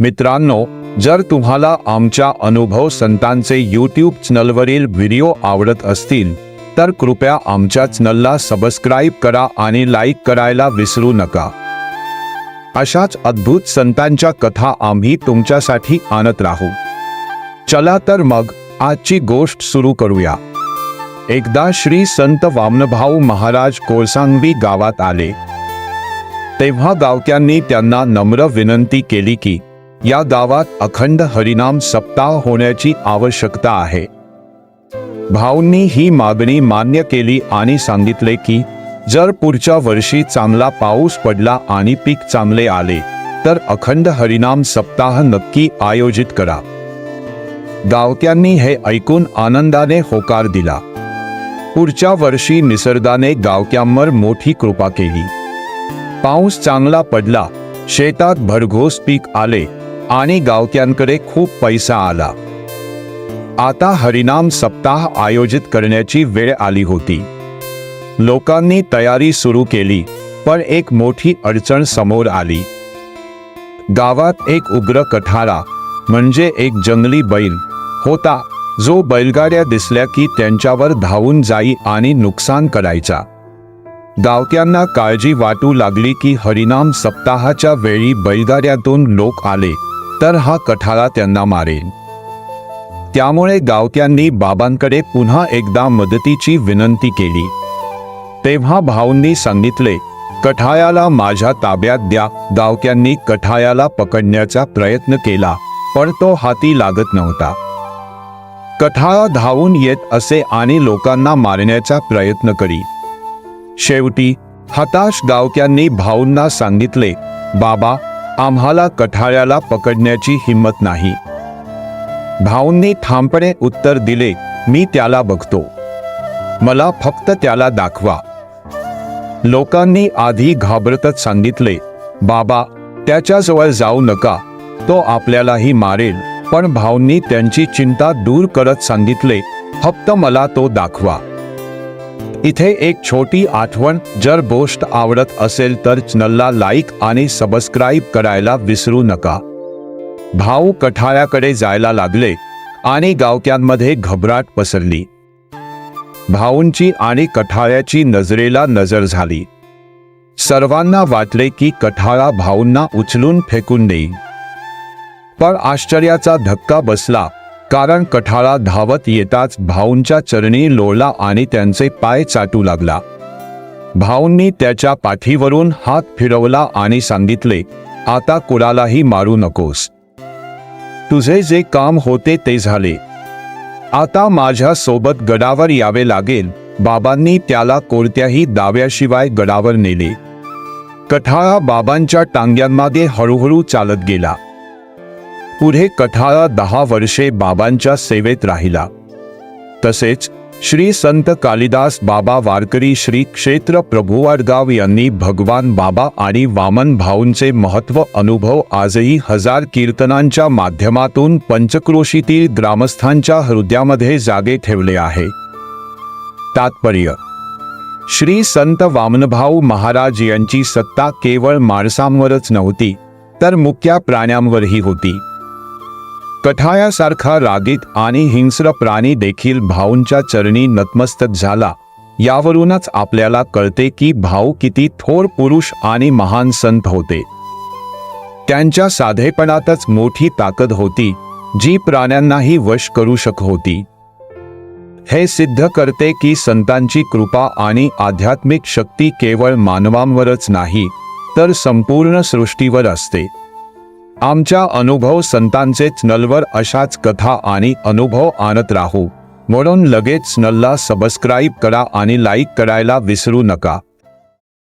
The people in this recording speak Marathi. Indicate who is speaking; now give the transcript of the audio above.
Speaker 1: मित्रांनो जर तुम्हाला आमच्या अनुभव संतांचे यूट्यूब चॅनलवरील व्हिडिओ आवडत असतील तर कृपया आमच्या चॅनलला सबस्क्राईब करा आणि लाईक करायला विसरू नका. अशाच अद्भुत संतांच्या कथा आम्ही तुमच्यासाठी आणत राहू. चला तर मग आजची गोष्ट सुरू करूया. एकदा श्री संत वामनभाऊ महाराज कोळसांगवी गावात आले. तेव्हा गावक्यांनी त्यांना नम्र विनंती केली की या गावात अखंड हरिनाम सप्ताह होण्याची आवश्यकता आहे. भाऊंनी ही मागणी मान्य केली आणि सांगितले की जर पुढच्या वर्षी चांगला पाऊस पडला आणि पीक चांगले आले तर अखंड हरिनाम सप्ताह नक्की आयोजित करा. गावक्यांनी हे ऐकून आनंदाने होकार दिला. पुढच्या वर्षी निसर्गाने गावक्यांवर मोठी कृपा केली. पाऊस चांगला पडला शेतात भरघोस पीक आले आणि गावक्यांकडे खूप पैसा आला. आता हरिनाम सप्ताह आयोजित करण्याची वेळ आली होती. लोकांनी तयारी सुरू केली पण एक मोठी अडचण समोर आली. गावात एक उग्र कठारा म्हणजे एक जंगली बैल होता जो बैलगाड्या दिसल्या की त्यांच्यावर धावून जाई आणि नुकसान करायचा. गावक्यांना काळजी वाटू लागली की हरिनाम सप्ताहाच्या वेळी बैलगाड्यातून लोक आले. तर हा कठाळा त्यांना मारेन. त्यामुळे गावक्यांनी बाबांकडे पुन्हा एकदा मदतीची विनंती केली. तेव्हा भाऊंनी सांगितले कठायाला माझ्या ताब्यात द्या. गावक्यांनी कठायाला पकडण्याचा प्रयत्न केला पण तो हाती लागत नव्हता. कठाळा धावून येत असे आणि लोकांना मारण्याचा प्रयत्न करी. शेवटी हताश गावक्यांनी भाऊंना सांगितले बाबा आम्हाला कठाळ्याला पकडण्याची हिंमत नाही. भाऊंनी ठामपणे उत्तर दिले मी त्याला बघतो. मला फक्त त्याला दाखवा. लोकांनी आधी घाबरतच सांगितले बाबा त्याच्याजवळ जाऊ नका. तो आपल्यालाही मारेल. पण भाऊंनी त्यांची चिंता दूर करत सांगितले फक्त मला तो दाखवा. इथे एक छोटी आठवण जर गोष्ट आवडत असेल तर चॅनलला लाईक आणि सबस्क्राईब करायला विसरू नका. भाऊ कठाळ्याकडे जायला लागले आणि गावक्यांमध्ये घबराट पसरली. भाऊंची आणि कठाळ्याची नजरेला नजर झाली. सर्वांना वाटले की कठाळा भाऊंना उचलून फेकून देईल. पण आश्चर्याचा धक्का बसला कारण कठाळा धावत येताच भाऊंच्या चरणी लोळला आणि त्यांचे पाय चाटू लागला. भाऊंनी त्याच्या पाठीवरून हात फिरवला आणि सांगितले आता कुणालाही मारू नकोस. तुझे जे काम होते ते झाले. आता माझ्या सोबत गडावर यावे लागेल. बाबांनी त्याला कोणत्याही दाव्याशिवाय गडावर नेले. कठाळा बाबांच्या टांग्यांमागे हळूहळू चालत गेला. पुढे कठाळा दहा वर्षे बाबांच्या सेवेत राहिला. तसेच श्री संत कालिदास बाबा वारकरी श्री क्षेत्र प्रभुवारगाव यांनी भगवान बाबा आणि वामन भाऊंचे महत्त्व अनुभव आजही हजार कीर्तनांच्या माध्यमातून पंचक्रोशीतील ग्रामस्थांच्या हृदयामध्ये जागे ठेवले आहे. तात्पर्य. श्री संत वामनभाऊ महाराज यांची सत्ता केवळ माणसांवरच नव्हती तर मुक्या प्राण्यांवरही होती. कठायासारखा रागीत आणि हिंस्र प्राणी देखील भाऊंच्या चरणी नतमस्तक झाला. यावरूनच आपल्याला कळते की भाऊ किती थोर पुरुष आणि महान संत होते. त्यांच्या साधेपणातच मोठी ताकद होती जी प्राण्यांनाही वश करू शक होती. हे सिद्ध करते की संतांची कृपा आणि आध्यात्मिक शक्ती केवळ मानवांवरच नाही तर संपूर्ण सृष्टीवर असते. आमच्या अनुभव संतांचेच नलवर अशाच कथा आणि अनुभव आणत राहू. म्हणून लगेच नलला सबस्क्राईब करा आणि लाईक करायला विसरू नका.